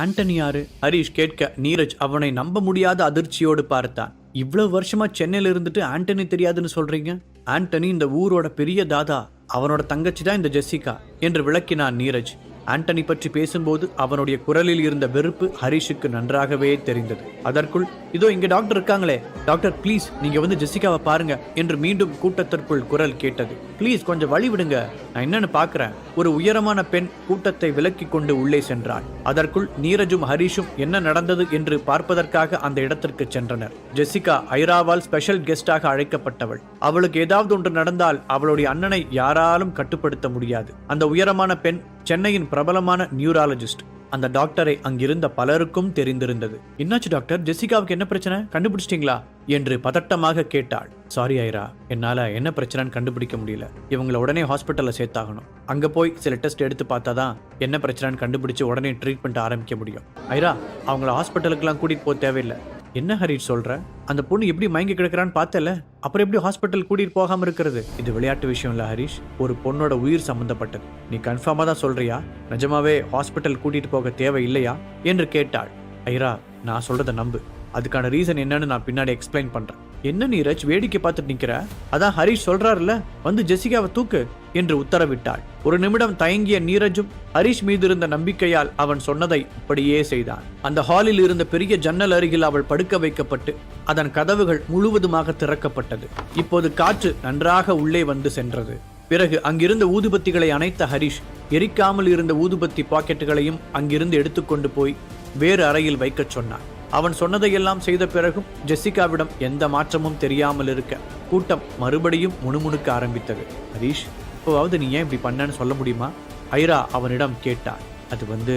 ஆண்டனி யாரு? ஹரிஷ் கேட்க நீரஜ் அவனை நம்ப முடியாத அதிர்ச்சியோடு பார்த்தான். இவ்வளவு வருஷமா சென்னையில இருந்துட்டு ஆண்டனி தெரியாதுன்னு சொல்றீங்க? ஆண்டனி இந்த ஊரோட பெரிய தாதா அவனோட தங்கச்சி தான் இந்த ஜெசிகா என்று விளக்கினான் நீரஜ். ஆண்டனி பற்றி பேசும்போது அவனுடைய குரலில் இருந்த வெறுப்பு ஹரிஷுக்கு நன்றாகவே தெரிந்தது. அதற்குள் இதோ இங்க டாக்டர் இருக்காங்களே. டாக்டர் ப்ளீஸ் நீங்க வந்து ஜெசிகாவை பாருங்க என்று மீண்டும் கூட்டத்திற்குள் குரல் கேட்டது. ப்ளீஸ் கொஞ்சம் வழி விடுங்க. நான் என்னன்னு பாக்குறேன். ஒரு உயரமான பெண் கூட்டத்தை விலக்கி கொண்டு உள்ளே சென்றாள். அதற்குள் நீரஜும் ஹரிஷும் என்ன நடந்தது என்று பார்ப்பதற்காக அந்த இடத்திற்கு சென்றனர். ஜெசிகா ஐராவால் ஸ்பெஷல் கெஸ்டாக அழைக்கப்பட்டவள். அவளுக்கு ஏதாவது ஒன்று நடந்தால் அவளுடைய அண்ணனை யாராலும் கட்டுப்படுத்த முடியாது. அந்த உயரமான பெண் சென்னையின் பிரபலமான நியூராலஜிஸ்ட். அந்த டாக்டரை அங்கிருந்த பலருக்கும் தெரிந்திருந்தது. என்னாச்சு டாக்டர்? ஜெசிகாவுக்கு என்ன பிரச்சனை? கண்டுபிடிச்சிட்டீங்களா? என்று பதட்டமாக கேட்டாள். சாரி ஐரா. என்னால என்ன பிரச்சனைன்னு கண்டுபிடிக்க முடியல. இவங்கள உடனே ஹாஸ்பிட்டல்ல சேர்த்தாகணும். அங்க போய் சில டெஸ்ட் எடுத்து பார்த்தா தான் என்ன பிரச்சனைன்னு கண்டுபிடிச்சு உடனே ட்ரீட்மெண்ட் ஆரம்பிக்க முடியும். ஐரா அவங்கள ஹாஸ்பிட்டலுக்குலாம் கூட்டிட்டு போக தேவையில்லை. என்ன ஹரிஷ் சொல்ற? அந்த பொண்ணு எப்படி மயங்கி கிடக்குறான்னு பார்த்தல அப்புறம் எப்படி ஹாஸ்பிட்டல் கூட்டிட்டு போகாம இருக்கிறது? இது விளையாட்டு விஷயம் இல்ல ஹரிஷ். ஒரு பொண்ணோட உயிர் சம்பந்தப்பட்டது. நீ கன்ஃபார்மா தான் சொல்றியா? நிஜமாவே ஹாஸ்பிட்டல் கூட்டிட்டு போக தேவை இல்லையா என்று கேட்டாள். ஐரா நான் சொல்றத நம்பு. அதுக்கான ரீசன் என்னன்னு நான் பின்னாடி எக்ஸ்பிளைன் பண்றேன். என்ன நீரஜ் வேடிக்கை பார்த்துட்டு நிக்கிற? அதான் ஹரிஷ் சொல்றாருல வந்து ஜெசிகாவை தூக்கு என்று உத்தரவிட்டாள். ஒரு நிமிடம் தயங்கிய நீரஜும் ஹரிஷ் மீது இருந்த நம்பிக்கையால் அவன் சொன்னதை அப்படியே செய்தான். அந்த ஹாலில் இருந்த பெரிய ஜன்னல் அருகில் அவள் படுக்க வைக்கப்பட்டு அதன் கதவுகள் முழுவதுமாக திறக்கப்பட்டது. இப்போது காற்று நன்றாக உள்ளே வந்து சென்றது. பிறகு அங்கிருந்த ஊதுபத்திகளை அணைத்த ஹரிஷ் எரிக்காமல் இருந்த ஊதுபத்தி பாக்கெட்டுகளையும் அங்கிருந்து எடுத்துக்கொண்டு போய் வேறு அறையில் வைக்கச் சொன்னான். அவன் சொன்னதையெல்லாம் செய்த பிறகும் ஜெசிகாவிடம் எந்த மாற்றமும் தெரியாமல் இருக்க கூட்டம் மறுபடியும் முணுமுணுக்க ஆரம்பித்தது. ஹரீஷ் இப்போவாவது நீ ஏன் இப்படி பண்ணன்னு சொல்ல முடியுமா? ஐரா அவனிடம் கேட்டான். அது வந்து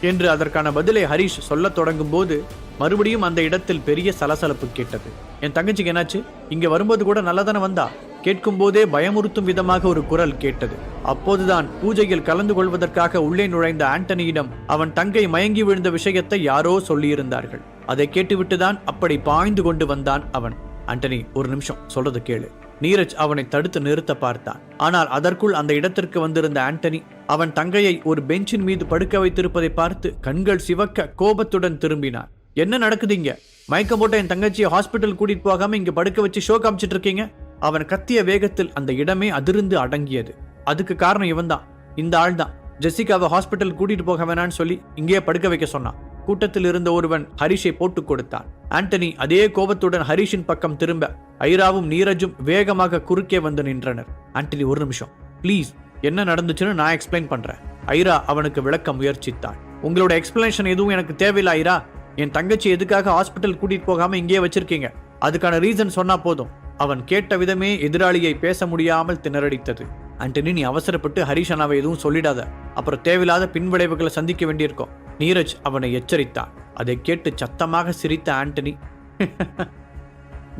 என்று அதற்கான பதிலை ஹரிஷ் சொல்லத் தொடங்கும் போது மறுபடியும் அந்த இடத்தில் பெரிய சலசலப்பு கேட்டது. என் தங்கச்சிக்கு என்னாச்சு? இங்க வரும்போது கூட நல்லதானே வந்தா? கேட்கும் போதே பயமுறுத்தும் விதமாக ஒரு குரல் கேட்டது. அப்போதுதான் பூஜையில் கலந்து கொள்வதற்காக உள்ளே நுழைந்த ஆண்டனியிடம் அவன் தங்கை மயங்கி விழுந்த விஷயத்தை யாரோ சொல்லியிருந்தார்கள். அதை கேட்டுவிட்டுதான் அப்படி பாய்ந்து கொண்டு வந்தான் அவன். ஆண்டனி ஒரு நிமிஷம் சொல்றது கேளு. நீரஜ் அவனை தடுத்து நிறுத்த பார்த்தான். ஆனால் அதற்குள் அந்த இடத்திற்கு வந்திருந்த ஆண்டனி அவன் தங்கையை ஒரு பெஞ்சின் மீது படுக்க வைத்திருப்பதை பார்த்து கண்கள் சிவக்க கோபத்துடன் திரும்பினான் என்ன நடக்குதுங்க மயக்கம் போட்ட என் தங்கச்சியை ஹாஸ்பிட்டல் கூட்டிட்டு போகாம இங்க படுக்க வச்சு ஷோ காமிச்சிட்டு இருக்கீங்க? அவன் கத்திய வேகத்தில் அந்த இடமே அதிர்ந்து அடங்கியது. அதுக்கு காரணம் இவன்தான். இந்த ஆள் தான் ஜெசிகாவை ஹாஸ்பிட்டல் கூட்டிட்டு போக வேணான்னு சொல்லி இங்கேயே படுக்க வைக்க சொன்னான். கூட்டத்தில் இருந்த ஒருவன் ஹரிஷை போட்டுக் கொடுத்தான். ஆண்டனி அதே கோபத்துடன் ஹரிஷின் பக்கம் திரும்ப ஐராவும் நீரஜும் வேகமாக குறுக்கே வந்து நின்றனர். ஆண்டனி ஒரு நிமிஷம் ப்ளீஸ் என்ன நடந்துச்சுன்னு நான் எக்ஸ்பிளைன் பண்றேன். ஐரா அவனுக்கு விளக்க முயற்சித்தான். உங்களோட எக்ஸ்பிளனேஷன் எதுவும் எனக்கு தேவையில்லை ஐரா. என் தங்கச்சி எதுக்காக ஹாஸ்பிட்டல் கூட்டிட்டு போகாம இங்கேயே வச்சிருக்கீங்க. அதுக்கான ரீசன் சொன்னா போதும். அவன் கேட்ட விதமே எதிராளியை பேச முடியாமல் திணறடித்தது. ஆண்டனி நீ அவசரப்பட்டு ஹரிஷ் அண்ணாவை எதுவும் சொல்லிடாத. அப்புறம் தேவையில்லாத பின்விளைவுகளை சந்திக்க வேண்டியிருக்கும். நீரஜ் அவனை எச்சரித்தான். அதை கேட்டு சத்தமாக சிரித்த ஆண்டனி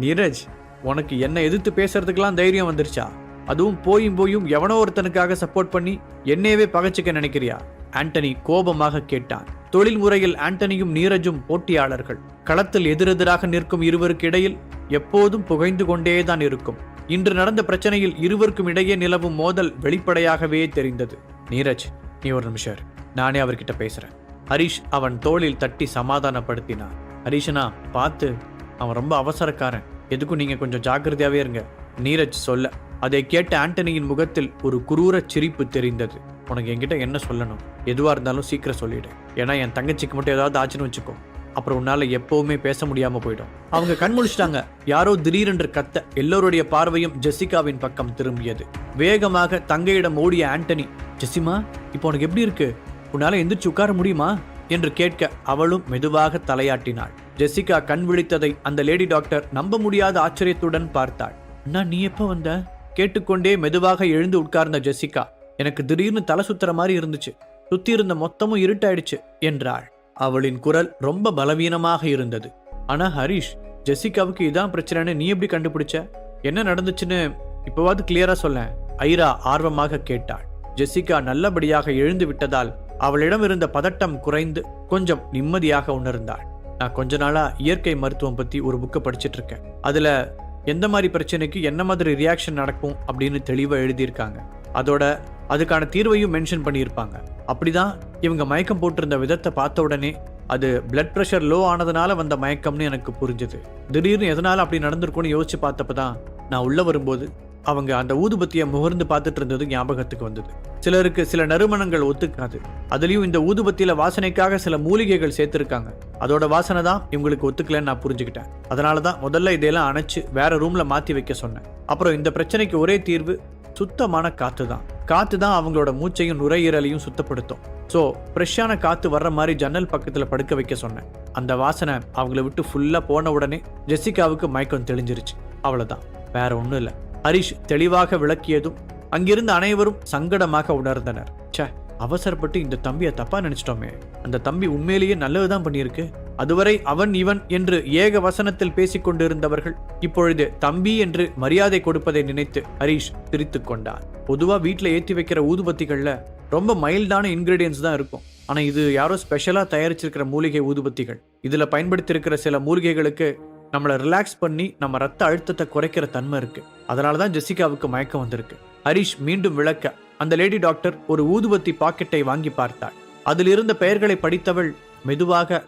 நீரஜ் உனக்கு என்ன எதிர்த்து பேசுறதுக்கெல்லாம் தைரியம் வந்துருச்சா? அதுவும் போயும் போயும் எவனோ ஒருத்தனுக்காக சப்போர்ட் பண்ணி என்னையவே பகைச்சிக்க நினைக்கிறியா? ஆண்டனி கோபமாக கேட்டான். தொழில் முறையில் ஆண்டனியும் நீரஜும் போட்டியாளர்கள். களத்தில் எதிரெதிராக நிற்கும் இருவருக்கு இடையில் எப்போதும் புகைந்து கொண்டேதான் இருக்கும். இன்று நடந்த பிரச்சனையில் இருவருக்கும் இடையே நிலவும் மோதல் வெளிப்படையாகவே தெரிந்தது. நீரஜ் நீ ஒரு நிமிஷம் நானே அவர்கிட்ட பேசுறேன். ஹரிஷ் அவன் தோளில் தட்டி சமாதானப்படுத்தினான். ஹரிஷனா பார்த்து அவன் ரொம்ப அவசரக்காரன். எதுக்கும் நீங்க கொஞ்சம் ஜாக்கிரதையாவே இருங்க. நீரஜ் சொல்ல அதை கேட்ட ஆண்டனியின் முகத்தில் ஒரு குரூர சிரிப்பு தெரிந்தது. உனக்கு என்கிட்ட என்ன சொல்லணும்? எதுவா இருந்தாலும் சீக்கிரம் சொல்லிடு. ஏன்னா என் தங்கச்சிக்கு மட்டும் ஏதாவது ஆச்சுன்னு வச்சுக்கோ. அப்புறம் உன்னால எப்பவுமே பேச முடியாம போயிடும். அவங்க கண் முழிச்சிட்டாங்க. யாரோ திடீரென்று கத்த எல்லோருடைய பார்வையும் ஜெசிகாவின் பக்கம் திரும்பியது. வேகமாக தங்கையிடம் ஓடிய ஆண்டனி ஜெசிமா இப்போ உனக்கு எப்படி இருக்கு? உன்னால எந்திரிச்சு உட்கார முடியுமா? என்று கேட்க அவளும் மெதுவாக தலையாட்டினாள். ஜெசிகா கண் விழித்ததை அந்த லேடி டாக்டர் நம்ப முடியாத ஆச்சரியத்துடன் பார்த்தாள். அண்ணா நீ எப்ப வந்த? கேட்டுக்கொண்டே மெதுவாக எழுந்து உட்கார்ந்த ஜெசிகா எனக்கு திடீர்னு தலை சுத்துற மாதிரி இருந்துச்சு. சுத்தி இருந்த மொத்தமும் இருட்டாயிடுச்சு என்றாள். அவளின் குரல் ரொம்ப பலவீனமாக இருந்தது. ஆனா ஹரிஷ் ஜெசிகாவுக்கு இதான் பிரச்சனைன்னு நீ எப்படி கண்டுபிடிச்ச? என்ன நடந்துச்சுன்னு இப்போவாது கிளியரா சொல்ல ஐரா ஆர்வமாக கேட்டாள். ஜெசிகா நல்லபடியாக எழுந்து விட்டதால் அவளிடம் இருந்த பதட்டம் குறைந்து கொஞ்சம் நிம்மதியாக உணர்ந்தாள். நான் கொஞ்ச நாளா இயற்கை மருத்துவம் பத்தி ஒரு புக்கை படிச்சிட்டு இருக்கேன். அதுல எந்த மாதிரி பிரச்சனைக்கு என்ன மாதிரி ரியாக்ஷன் நடக்கும் அப்படின்னு தெளிவாக எழுதியிருக்காங்க. அதோட அதுக்கான தீர்வையும் மென்ஷன் பண்ணியிருப்பாங்க. அப்படிதான் இவங்க மயக்கம் போட்டிருந்த விதத்தை பார்த்த உடனே அது பிளட் ப்ரெஷர் லோ ஆனதுனால வந்த மயக்கம்னு எனக்கு புரிஞ்சுது. திடீர்னு எதனால அப்படி நடந்திருக்கும்னு யோசிச்சு பார்த்தப்ப தான் நான் உள்ள வரும்போது அவங்க அந்த ஊதுபத்தியை முகர்ந்து பார்த்துட்டு இருந்தது ஞாபகத்துக்கு வந்தது. சிலருக்கு சில நறுமணங்கள் ஒத்துக்காது. அதுலயும் இந்த ஊதுபத்தியில வாசனைக்காக சில மூலிகைகள் சேர்த்திருக்காங்க. அதோட வாசனை தான் இவங்களுக்கு ஒத்துக்கலன்னு நான் புரிஞ்சுக்கிட்டேன். அதனால தான் முதல்ல இதையெல்லாம் அணைச்சு வேற ரூம்ல மாத்தி வைக்க சொன்னேன். அப்புறம் இந்த பிரச்சனைக்கு ஒரே தீர்வு சுத்தமான காத்து தான். காத்து தான் அவங்களோட மூச்சையும் நுரையீரலையும் சுத்தப்படுத்தும். ஸோ ஃப்ரெஷ்ஷான காத்து வர்ற மாதிரி ஜன்னல் பக்கத்தில் படுக்க வைக்க சொன்னேன். அந்த வாசனை அவங்கள விட்டு ஃபுல்லாக போன உடனே ஜெசிகாவுக்கு மயக்கம் தெளிஞ்சிருச்சு. அவ்வளோதான் வேற ஒன்றும் இல்லை. ஹரிஷ் தெளிவாக விளக்கியதும் அங்கிருந்த அனைவரும் சங்கடமாக உணர்ந்தனர். ச்சே அவசரப்பட்டு இந்த தம்பியை தப்பா நினைச்சிட்டோமே. அந்த தம்பி உண்மையிலேயே நல்லதுதான் பண்ணியிருக்கு. அதுவரை அவன் இவன் என்று ஏக வசனத்தில் பேசிக் கொண்டிருந்தவர்கள் இப்பொழுது தம்பி என்று மரியாதை கொடுப்பதை நினைத்து ஹரிஷ் பிரித்து கொண்டார். பொதுவா வீட்டில் ஏற்றி வைக்கிற ஊதுபத்திகள்ல ரொம்ப மைல்டான இன்கிரீடியன்ஸ் தான் இருக்கும். ஆனா இது யாரோ ஸ்பெஷலா தயாரிச்சிருக்கிற மூலிகை ஊதுபத்திகள். இதுல பயன்படுத்தியிருக்கிற சில மூலிகைகளுக்கு நம்மளை ரிலாக்ஸ் பண்ணி நம்ம ரத்த அழுத்தத்தை குறைக்கிற தன்மை இருக்கு. அதனால தான் ஜெசிகாவுக்கு மயக்கம் வந்திருக்கு. ஹரிஷ் மீண்டும் விளக்க அந்த லேடி டாக்டர் ஒரு ஊதுபத்தி பாக்கெட்டை வாங்கி பார்த்தாள். அதில் இருந்த பெயர்களை படித்தவள் மெதுவாக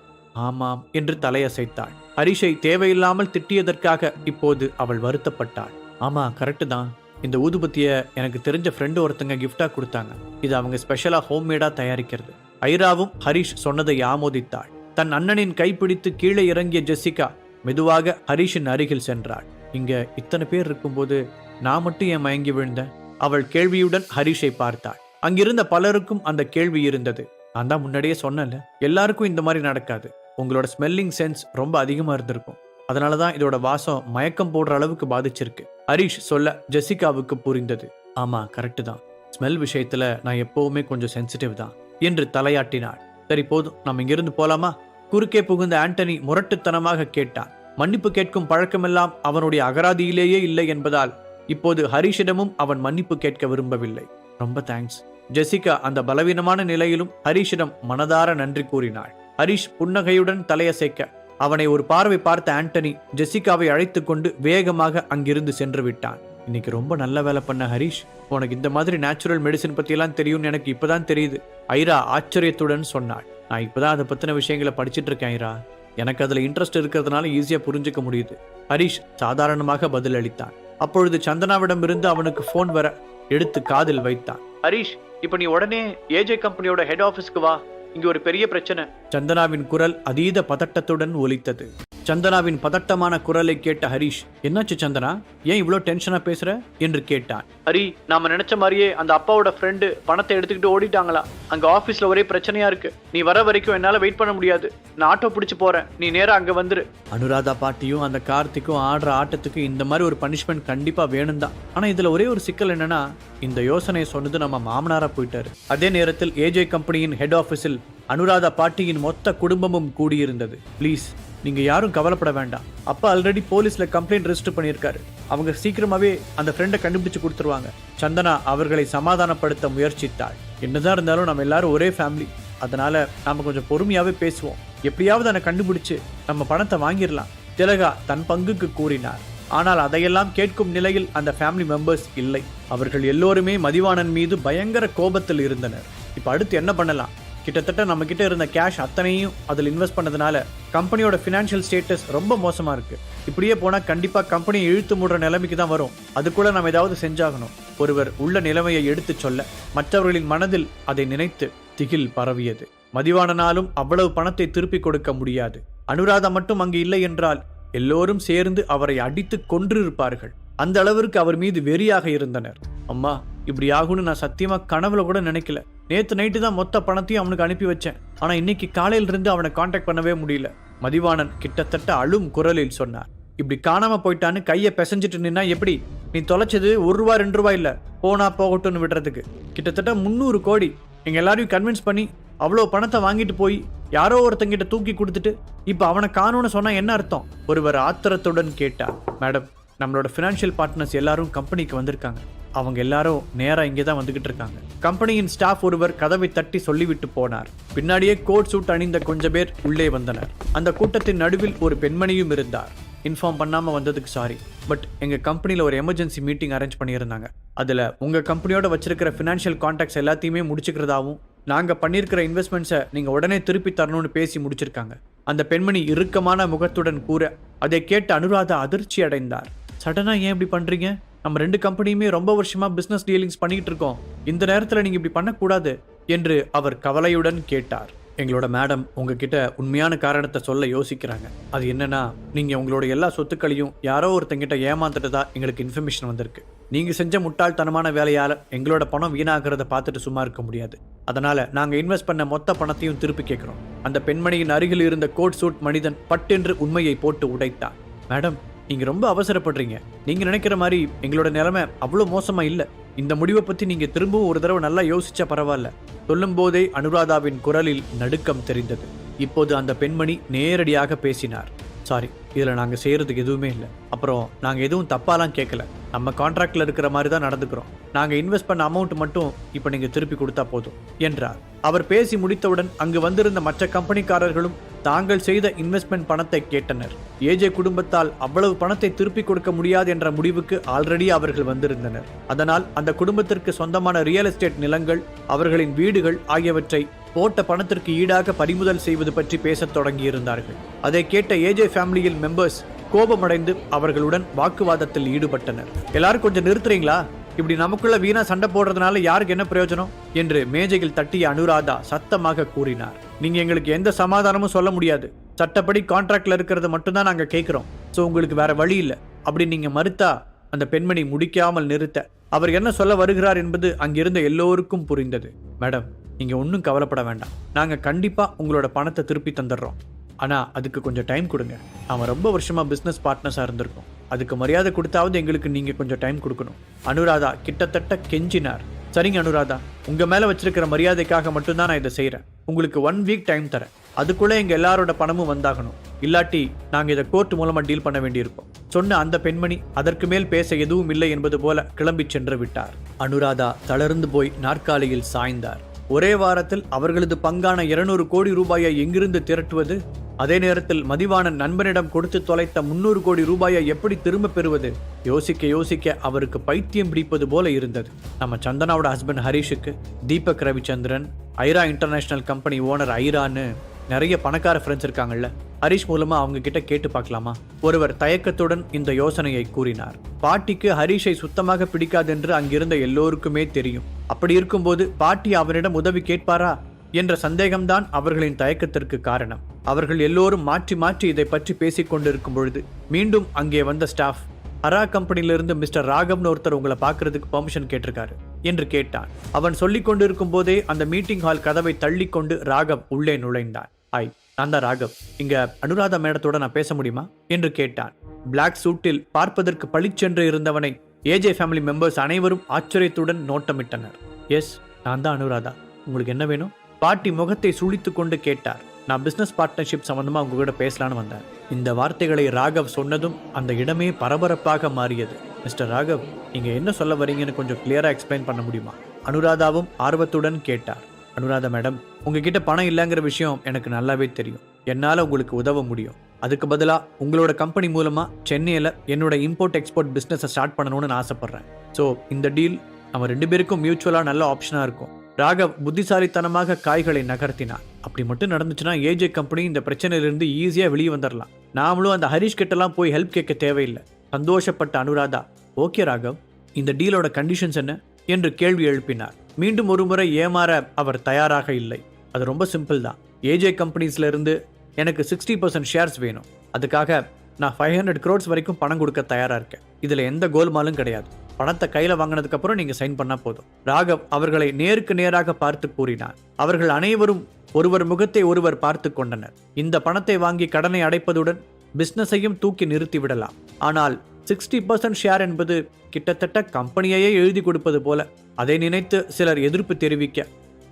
ஆமாம் என்று தலையசைத்தாள். ஹரிஷை தேவையில்லாமல் திட்டியதற்காக இப்போது அவள் வருத்தப்பட்டாள். ஆமா கரெக்டு தான். இந்த ஊதுபத்தியை எனக்கு தெரிஞ்ச ஃப்ரெண்டு ஒருத்தங்க கிஃப்டா கொடுத்தாங்க. இது அவங்க ஸ்பெஷலா ஹோம்மேடா தயாரிக்கிறது. ஐராவும் ஹரிஷ் சொன்னதை ஆமோதித்தாள். தன் அண்ணனின் கைப்பிடித்து கீழே இறங்கிய ஜெசிகா மெதுவாக ஹரிஷின் அருகில் சென்றாள். இங்க இத்தனை பேர் இருக்கும்போது நான் மட்டும் ஏன் மயங்கி விழுந்தேன்? அவள் கேள்வியுடன் ஹரிஷை பார்த்தாள். அங்கிருந்த பலருக்கும் அந்த கேள்வி இருந்தது. நான் தான் முன்னாடியே சொன்னேன்ல எல்லாருக்கும் இந்த மாதிரி நடக்காது. உங்களோட ஸ்மெல்லிங் சென்ஸ் ரொம்ப அதிகமா இருந்திருக்கும். அதனால தான் இதோட வாசம் மயக்கம் போடுற அளவுக்கு பாதிச்சிருக்கு. ஹரிஷ் சொல்ல ஜெசிகாவுக்கு புரிந்தது. ஆமா கரெக்டு தான். ஸ்மெல் விஷயத்துல நான் எப்பவுமே கொஞ்சம் சென்சிட்டிவ் தான் என்று தலையாட்டினாள். சரி போதும். நம்ம இங்கிருந்து போலாமா? குறுக்கே புகுந்த ஆண்டனி முரட்டுத்தனமாக கேட்டான். மன்னிப்பு கேட்கும் பழக்கமெல்லாம் அவனுடைய அகராதியிலேயே இல்லை என்பதால் இப்போது ஹரிஷிடமும் அவன் மன்னிப்பு கேட்க விரும்பவில்லை. ரொம்ப தேங்க்ஸ் ஜெசிகா அந்த பலவீனமான நிலையிலும் ஹரிஷிடம் மனதார நன்றி கூறினாள். ஹரிஷ் புன்னகையுடன் தலையசைக்க அவனை ஒரு பார்வை பார்த்த ஆண்டனி ஜெசிகாவை அழைத்து கொண்டு வேகமாக அங்கிருந்து சென்று விட்டான். இன்னைக்கு ரொம்ப நல்ல வேலை பண்ண ஹரிஷ். உனக்கு இந்த மாதிரி நேச்சுரல் மெடிசின் பத்தியெல்லாம் தெரியும்னு எனக்கு இப்பதான் தெரியுது. ஐரா ஆச்சரியத்துடன் சொன்னாள். நான் இப்பதான் அதை பத்தின விஷயங்களை படிச்சிட்டு இருக்கேன் ஐரா. எனக்கு அதுல இன்ட்ரெஸ்ட் இருக்கிறதுனால ஈஸியா புரிஞ்சுக்க முடியுது. ஹரிஷ் சாதாரணமாக பதில் அளித்தான். அப்பொழுது சந்தனாவிடம் இருந்து அவனுக்கு ஃபோன் வர எடுத்து காதில் வைத்தான். ஹரிஷ் இப்ப நீ உடனே ஏஜே கம்பெனியோட ஹெட் ஆபீஸ்க்கு வா. இங்க ஒரு பெரிய பிரச்சனை. சந்தனாவின் குரல் அதீத பதட்டத்துடன் ஒலித்தது. சந்தனாவின் பதட்டமான குரலை கேட்ட ஹரிஷ் என்னாச்சு சந்தனா? ஏன் இவ்ளோ டென்ஷனா பேசுற? என்று கேட்டான். ஹரி நாம நினைச்ச மாதிரியே அந்த அப்பாவோட ஃப்ரெண்டு பணத்தை எடுத்துக்கிட்டு ஓடிட்டாங்களா? அங்க ஆபீஸ்ல ஒரே பிரச்சனையா இருக்கு. நீ வர வரைக்கும் என்னால வெயிட் பண்ண முடியாது. நான் ஆட்டோ பிடிச்சு போறேன். நீ நேரா அங்க வந்துரு. அனுராதா பாட்டியும் அந்த கார்த்திக்கும் ஆடுற ஆட்டத்துக்கு இந்த மாதிரி ஒரு பனிஷ்மெண்ட் கண்டிப்பா வேணும் தான். ஆனா இதுல ஒரே ஒரு சிக்கல் என்னன்னா இந்த யோசனையை சொன்னது நம்ம மாமனாரா போயிட்டாரு. அதே நேரத்தில் ஏஜே கம்பெனியின் ஹெட் ஆபீஸில் அனுராதா பாட்டியின் மொத்த குடும்பமும் கூடியிருந்தது. ப்ளீஸ் நீங்க யாரும் கவலைப்பட வேண்டாம். அப்பா ஆல்ரெடி போலீஸ்ல கம்ப்ளைண்ட் ரெஜிஸ்டர் பண்ணியிருக்காரு. அவங்க சீக்கிரமாவே அந்த ஃப்ரெண்டை கண்டுபிடிச்சு கொடுத்துருவாங்க. சந்தனா அவர்களை சமாதானப்படுத்த முயற்சித்தாள். என்னதான் இருந்தாலும் நம்ம எல்லாரும் ஒரே ஃபேமிலி அதனால நாம கொஞ்சம் பொறுமையாவே பேசுவோம். எப்படியாவது அதை கண்டுபிடிச்சு நம்ம பணத்தை வாங்கிடலாம். திலகா தன் பங்குக்கு கூறினார். ஆனால் அதையெல்லாம் கேட்கும் நிலையில் அந்த ஃபேமிலி மெம்பர்ஸ் இல்லை. அவர்கள் எல்லோருமே மதிவாணன் மீது பயங்கர கோபத்தில் இருந்தனர். இப்போ அடுத்து என்ன பண்ணலாம்? கிட்டத்தட்ட நம்ம கிட்ட இருந்த கேஷ் அத்தனையும் அதில் இன்வெஸ்ட் பண்ணதுனால கம்பெனியோட ஃபினான்ஷியல் ஸ்டேட்டஸ் ரொம்ப மோசமாக இருக்கு. இப்படியே போனால் கண்டிப்பாக கம்பெனியை இழுத்து மூடுற நிலைமைக்கு தான் வரும். அதுக்குள்ள நம்ம ஏதாவது செஞ்சாகணும். ஒருவர் உள்ள நிலைமையை எடுத்துச் சொல்ல மற்றவர்களின் மனதில் அதை நினைத்து திகில் பரவியது. மதிவானனாலும் அவ்வளவு பணத்தை திருப்பிக் கொடுக்க முடியாது. அனுராதா மட்டும் அங்கு இல்லை என்றால் எல்லோரும் சேர்ந்து அவரை அடித்து கொன்றிருப்பார்கள். அந்த அளவிற்கு அவர் மீது வெறியாக இருந்தனர். அம்மா இப்படி ஆகும்னு நான் சத்தியமா கனவுல கூட நினைக்கல. நேத்து நைட்டு தான் மொத்த பணத்தையும் அவனுக்கு அனுப்பி வச்சேன். ஆனா இன்னைக்கு காலையில இருந்து அவனை காண்டாக்ட் பண்ணவே முடியல. மதிவாணன் கிட்டத்தட்ட அழும் குரலில் சொன்னார். இப்படி காணாம போயிட்டான்னு கையை பிசைஞ்சிட்டு நின்னா எப்படி? நீ தொலைச்சது ஒரு ரூபா ரெண்டு ரூபாய் இல்ல. போனா போகட்டும்னு விடுறதுக்கு. கிட்டத்தட்ட முந்நூறு கோடி. எங்க எல்லாரையும் கன்வின்ஸ் பண்ணி அவ்வளோ பணத்தை வாங்கிட்டு போய் யாரோ ஒருத்தங்கிட்ட தூக்கி கொடுத்துட்டு இப்போ அவனை காணும்னு சொன்னால் என்ன அர்த்தம்? ஒருவர் ஆத்திரத்துடன் கேட்டார். மேடம் நம்மளோட ஃபினான்ஷியல் பார்ட்னர்ஸ் எல்லாரும் கம்பெனிக்கு வந்திருக்காங்க. அவங்க எல்லாரும் நேராக இங்கே தான் வந்துகிட்டு இருக்காங்க. கம்பெனியின் ஸ்டாஃப் ஒருவர் கதவை தட்டி சொல்லிவிட்டு போனார். பின்னாடியே கோட் சூட் அணிந்த கொஞ்ச பேர் உள்ளே வந்தனர். அந்த கூட்டத்தின் நடுவில் ஒரு பெண்மணியும் இருந்தார். இன்ஃபார்ம் பண்ணாமல் வந்ததுக்கு சாரி. பட் எங்கள் கம்பெனியில் ஒரு எமர்ஜென்சி மீட்டிங் அரேஞ்ச் பண்ணியிருந்தாங்க. அதில் உங்கள் கம்பெனியோட வச்சிருக்கிற ஃபினான்ஷியல் கான்டாக்ட்ஸ் எல்லாத்தையுமே முடிச்சுக்கிறதாவும் நாங்கள் பண்ணியிருக்கிற இன்வெஸ்ட்மெண்ட்ஸை நீங்கள் உடனே திருப்பி தரணும்னு பேசி முடிச்சிருக்காங்க. அந்த பெண்மணி இறுக்கமான முகத்துடன் கூற அதை கேட்டு அனுராதா அதிர்ச்சி அடைந்தார். சடனாக ஏன் இப்படி பண்ணுறீங்க நம்ம ரெண்டு கம்பெனியுமே ரொம்ப வருஷமா பிஸ்னஸ் டீலிங்ஸ் பண்ணிக்கிட்டு இருக்கோம். இந்த நேரத்தில் நீங்கள் இப்படி பண்ணக்கூடாது என்று அவர் கவலையுடன் கேட்டார். எங்களோட மேடம் உங்ககிட்ட உண்மையான காரணத்தை சொல்ல யோசிக்கிறாங்க. அது என்னன்னா நீங்க உங்களோட எல்லா சொத்துக்களையும் யாரோ ஒருத்தங்கிட்ட ஏமாந்துட்டதா எங்களுக்கு இன்ஃபர்மேஷன் வந்திருக்கு. நீங்க செஞ்ச முட்டாள்தனமான வேலையால எங்களோட பணம் வீணாகிறத பார்த்துட்டு சும்மா இருக்க முடியாது. அதனால நாங்க இன்வெஸ்ட் பண்ண மொத்த பணத்தையும் திருப்பி கேட்கிறோம். அந்த பெண்மணியின் அருகில் இருந்த கோட் சூட் மனிதன் பட்டென்று உண்மையை போட்டு உடைத்தான் மேடம் நீங்கள் ரொம்ப அவசரப்படுறீங்க. நீங்கள் நினைக்கிற மாதிரி எங்களோட நிலைமை அவ்வளோ மோசமாக இல்லை. இந்த முடிவை பற்றி நீங்கள் திரும்பவும் ஒரு தடவை நல்லா யோசிச்சா பரவாயில்ல. சொல்லும்போதே அனுராதாவின் குரலில் நடுக்கம் தெரிந்தது. இப்போது அந்த பெண்மணி நேரடியாக பேசினார். சாரி இதில் நாங்கள் செய்கிறதுக்கு எதுவுமே இல்லை. அப்புறம் நாங்கள் எதுவும் தப்பாலாம் கேட்கல நம்ம கான்ட்ராக்டில் இருக்கிற மாதிரி தான் நடந்துக்கிறோம். நாங்கள் இன்வெஸ்ட் பண்ண அமௌண்ட் மட்டும் இப்போ நீங்கள் திருப்பி கொடுத்தா போதும் என்றார். அவர் பேசி முடித்தவுடன் அங்கு வந்திருந்த மற்ற கம்பெனிக்காரர்களும் தாங்கள் செய்த இன்வெஸ்ட்மெண்ட் பணத்தை கேட்டனர். ஏஜே குடும்பத்தால் அவ்வளவு பணத்தை திருப்பி கொடுக்க முடியாது என்ற முடிவுக்கு ஆல்ரெடி அவர்கள் வந்திருந்தனர். அதனால் அந்த குடும்பத்திற்கு சொந்தமான ரியல் எஸ்டேட் நிலங்கள் அவர்களின் வீடுகள் ஆகியவற்றை போட்ட பணத்திற்கு ஈடாக பறிமுதல் செய்வது பற்றி பேசத் தொடங்கியிருந்தார்கள். அதை கேட்ட ஏஜே ஃபேமிலியில் மெம்பர்ஸ் கோபமடைந்து அவர்களுடன் வாக்குவாதத்தில் ஈடுபட்டனர். எல்லாரும் கொஞ்சம் நிறுத்துறீங்களா? இப்படி நமக்குள்ள வீணா சண்டை போடுறதுனால யாருக்கு என்ன பிரயோஜனம்? என்று மேஜையில் தட்டிய அனுராதா சத்தமாக கூறினார். நீங்க எங்களுக்கு எந்த சமாதானமும் சொல்ல முடியாது. சட்டப்படி கான்ட்ராக்ட்ல இருக்கிறது மட்டும்தான் நாங்க கேட்கிறோம் ஸோ உங்களுக்கு வேற வழி இல்லை. அப்படி நீங்க மறுத்தா அந்த பெண்மணி முடிக்காமல் நிறுத்த. அவர் என்ன சொல்ல வருகிறார் என்பது அங்கிருந்த எல்லோருக்கும் புரிந்தது. மேடம் நீங்க ஒன்றும் கவலைப்பட வேண்டாம். நாங்க கண்டிப்பா உங்களோட பணத்தை திருப்பி தந்துடுறோம். ஆனா அதுக்கு கொஞ்சம் டைம் கொடுங்க. அவன் ரொம்ப வருஷமா பிசினஸ் பார்ட்னர்ஸா இருந்திருக்கும். அதுக்கு மரியாதை கொடுத்தாவது எங்களுக்கு நீங்க கொஞ்சம் டைம் கொடுக்கணும். அனுராதா கிட்டத்தட்ட கெஞ்சினார். சரிங்க அனுராதா. உங்க மேல வச்சிருக்கிற மரியாதைக்காக மட்டும்தான் நான் இதை செய்கிறேன் உங்களுக்கு ஒன் வீக் டைம் தரேன். அதுக்குள்ளே எங்க எல்லாரோட பணமும் வந்தாகணும். இல்லாட்டி நாங்க இதை கோர்ட் மூலமா டீல் பண்ண வேண்டியிருக்கோம் சொன்ன அந்த பெண்மணி அதற்கு மேல் பேச எதுவும் இல்லை என்பது போல கிளம்பி சென்று விட்டார். அனுராதா தளர்ந்து போய் நாற்காலியில் சாய்ந்தார். ஒரே வாரத்தில் அவர்களது பங்கான இருநூறு கோடி ரூபாயை எங்கிருந்து திரட்டுவது? அதே நேரத்தில் மதிவாணன் நண்பனிடம் கொடுத்து தொலைத்த முன்னூறு கோடி ரூபாயை எப்படி திரும்ப பெறுவது? யோசிக்க யோசிக்க அவருக்கு பைத்தியம் பிடிப்பது போல இருந்தது. நம்ம சந்தனாவோட husband ஹரிஷுக்கு Deepak Ravichandran Aira international company owner ஐரான்னு நிறைய பணக்கார ஃப்ரெண்ட்ஸ் இருக்காங்கல்ல. ஹரிஷ் மூலமா அவங்க கிட்ட கேட்டு பார்க்கலாமா? ஒருவர் தயக்கத்துடன் இந்த யோசனையை கூறினார். பாட்டிக்கு ஹரிஷை சுத்தமாக பிடிக்காதென்று அங்கிருந்த எல்லோருக்குமே தெரியும். அப்படி இருக்கும்போது பாட்டி அவரிடம் உதவி கேட்பாரா? என்ற சந்தேகம்தான் அவர்களின் தயக்கத்திற்கு காரணம். அவர்கள் எல்லோரும் மாற்றி மாற்றி இதை பற்றி பேசிக் கொண்டிருக்கும் பொழுது மீண்டும் அங்கே வந்த ஸ்டாஃப் அரா கம்பெனியிலிருந்து மிஸ்டர் ராகவ்னு ஒருத்தர் உங்களை பார்க்கறதுக்கு பெர்மிஷன் கேட்டிருக்காரு என்று கேட்டான். அவன் சொல்லிக் கொண்டிருக்கும் போதே அந்த மீட்டிங் ஹால் கதவை தள்ளிக்கொண்டு ராகவ் உள்ளே நுழைந்தான் ஐ நான் தான் ராகவ் இங்க அனுராதா மேடத்தோட நான் பேச முடியுமா? என்று கேட்டான். பிளாக் சூட்டில் பார்ப்பதற்கு பளிச்சென்று இருந்தவனை ஏஜே ஃபேமிலி மெம்பர்ஸ் அனைவரும் ஆச்சரியத்துடன் நோட்டமிட்டனர். எஸ் நான் தான் அனுராதா. உங்களுக்கு என்ன வேணும்? பாட்டி முகத்தை சுழித்து கொண்டு கேட்டார். நான் பிசினஸ் பார்ட்னர்ஷிப் சம்பந்தமா உங்க கூட பேசலான்னு வந்தேன். இந்த வார்த்தைகளை ராகவ் சொன்னதும் அந்த இடமே பரபரப்பாக மாறியது. மிஸ்டர் ராகவ் நீங்க என்ன சொல்ல வரீங்கன்னு கொஞ்சம் கிளியரா எக்ஸ்பிளைன் பண்ண முடியுமா? அனுராதாவும் ஆர்வத்துடன் கேட்டார். அனுராதா மேடம் உங்ககிட்ட பணம் இல்லைங்கிற விஷயம் எனக்கு நல்லாவே தெரியும். என்னால் உங்களுக்கு உதவ முடியும். அதுக்கு பதிலாக உங்களோட கம்பெனி மூலமாக சென்னையில் என்னோட இம்போர்ட் எக்ஸ்போர்ட் பிஸ்னஸை ஸ்டார்ட் பண்ணணும்னு நான் ஆசைப்பட்றேன். ஸோ இந்த டீல் நம்ம ரெண்டு பேருக்கும் மியூச்சுவலாக நல்ல ஆப்ஷனாக இருக்கும். ராகவ் புத்திசாலித்தனமாக காய்களை நகர்த்தினார். அப்படி மட்டும் நடந்துச்சுன்னா ஏஜே கம்பெனி இந்த பிரச்சனையிலிருந்து ஈஸியாக வெளியே வந்துடலாம் நாமளும் அந்த ஹரிஷ் கிட்டலாம் போய் ஹெல்ப் கேட்க தேவையில்லை. சந்தோஷப்பட்ட அனுராதா ஓகே ராகவ் இந்த டீலோட கண்டிஷன்ஸ் என்ன? என்று கேள்வி எழுப்பினார். மீண்டும் ஒருமுறை ஏமாற அவர் தயாராக இல்லை. அது ரொம்ப சிம்பிள் தான். ஏஜே கம்பெனிஸ்லேருந்து எனக்கு சிக்ஸ்டி பர்சன்ட் ஷேர்ஸ் வேணும். அதுக்காக நான் ஃபைவ் ஹண்ட்ரட் க்ரோட்ஸ் வரைக்கும் பணம் கொடுக்க தயாராக இருக்கேன். இதில் எந்த கோல்மாலும் கிடையாது. பணத்தை கையில் வாங்கினதுக்கப்புறம் நீங்கள் சைன் பண்ணால் போதும். ராகவ் அவர்களை நேருக்கு நேராக பார்த்து கூறினார். அவர்கள் அனைவரும் ஒருவர் முகத்தை ஒருவர் பார்த்து கொண்டனர். இந்த பணத்தை வாங்கி கடனை அடைப்பதுடன் பிஸ்னஸையும் தூக்கி நிறுத்தி விடலாம். ஆனால் சிக்ஸ்டி பர்சன்ட் ஷேர் என்பது கிட்டத்தட்ட கம்பெனியையே எழுதி கொடுப்பது போல அதை நினைத்து சிலர் எதிர்ப்பு தெரிவிக்க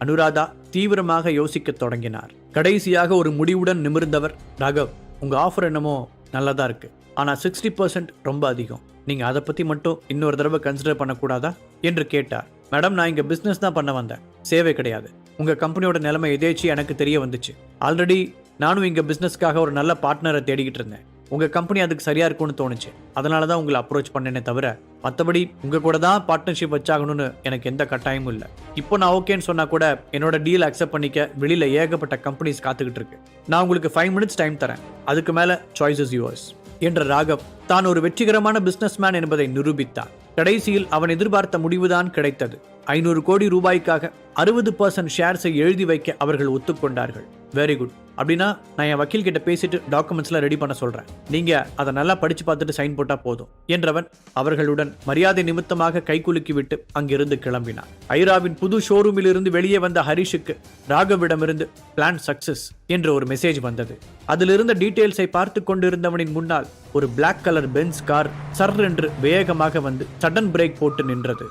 அனுராதா தீவிரமாக யோசிக்க தொடங்கினார். கடைசியாக ஒரு முடிவுடன் நிமிர்ந்தவர் ராகவ் உங்க ஆஃபர் என்னமோ நல்லதா இருக்கு. ஆனால் சிக்ஸ்டி பர்சன்ட் ரொம்ப அதிகம். நீங்க அதை பத்தி மட்டும் இன்னொரு தடவை கன்சிடர் பண்ணக்கூடாதா? என்று கேட்டார். மேடம் நான் இங்க பிசினஸ் தான் பண்ண வந்தேன். சேவை கிடையாது. உங்க கம்பெனியோட நிலைமை எதேச்சி எனக்கு தெரிய வந்துச்சு. ஆல்ரெடி நானும் இங்க பிசினஸ்க்காக ஒரு நல்ல பார்ட்னரை தேடிக்கிட்டு இருந்தேன். உங்கள் கம்பெனி அதுக்கு சரியாக இருக்கும்னு தோணுச்சு. அதனால தான் உங்களை அப்ரோச் பண்ணேனே தவிர மற்றபடி உங்கள் கூட தான் பார்ட்னர்ஷிப் வச்சாகணும்னு எனக்கு எந்த கட்டாயமும் இல்லை. இப்போ நான் ஓகேன்னு சொன்னால் கூட என்னோட டீல் அக்செப்ட் பண்ணிக்க வெளியில் ஏகப்பட்ட கம்பெனிஸ் காத்துக்கிட்டு இருக்கு. நான் உங்களுக்கு ஃபைவ் மினிட்ஸ் டைம் தரேன். அதுக்கு மேலே சாய்ஸ் இஸ் என்ற ராகவ் தான் ஒரு வெற்றிகரமான பிசினஸ்மேன் என்பதை நிரூபித்தார். கடைசியில் அவன் எதிர்பார்த்த முடிவுதான் கிடைத்தது. ஐநூறு கோடி ரூபாய்க்காக அறுபது பர்சன்ட் ஷேர்ஸை எழுதி வைக்க அவர்கள் ஒத்துக்கொண்டார்கள். வெரி குட் அப்படின்னா நான் என் வக்கீல் கிட்ட பேசிட்டு டாக்குமெண்ட்ஸ்லாம் ரெடி பண்ண சொல்றேன். நீங்க அதை நல்லா படிச்சு பார்த்துட்டு சைன் போட்டா போதும். என்றவன் அவர்களுடன் மரியாதை நிமித்தமாக கைகுலுக்கி விட்டு அங்கிருந்து கிளம்பினான். ஐராவின் புது ஷோரூமில் இருந்து வெளியே வந்த ஹரிஷுக்கு ராகவிடமிருந்து பிளான் சக்சஸ் என்ற ஒரு மெசேஜ் வந்தது. அதிலிருந்த டீட்டெயில்ஸை பார்த்து கொண்டிருந்தவனின் முன்னால் ஒரு பிளாக் கலர் பென்ஸ் கார் சர் என்று வேகமாக வந்து சடன் பிரேக் போட்டு நின்றது.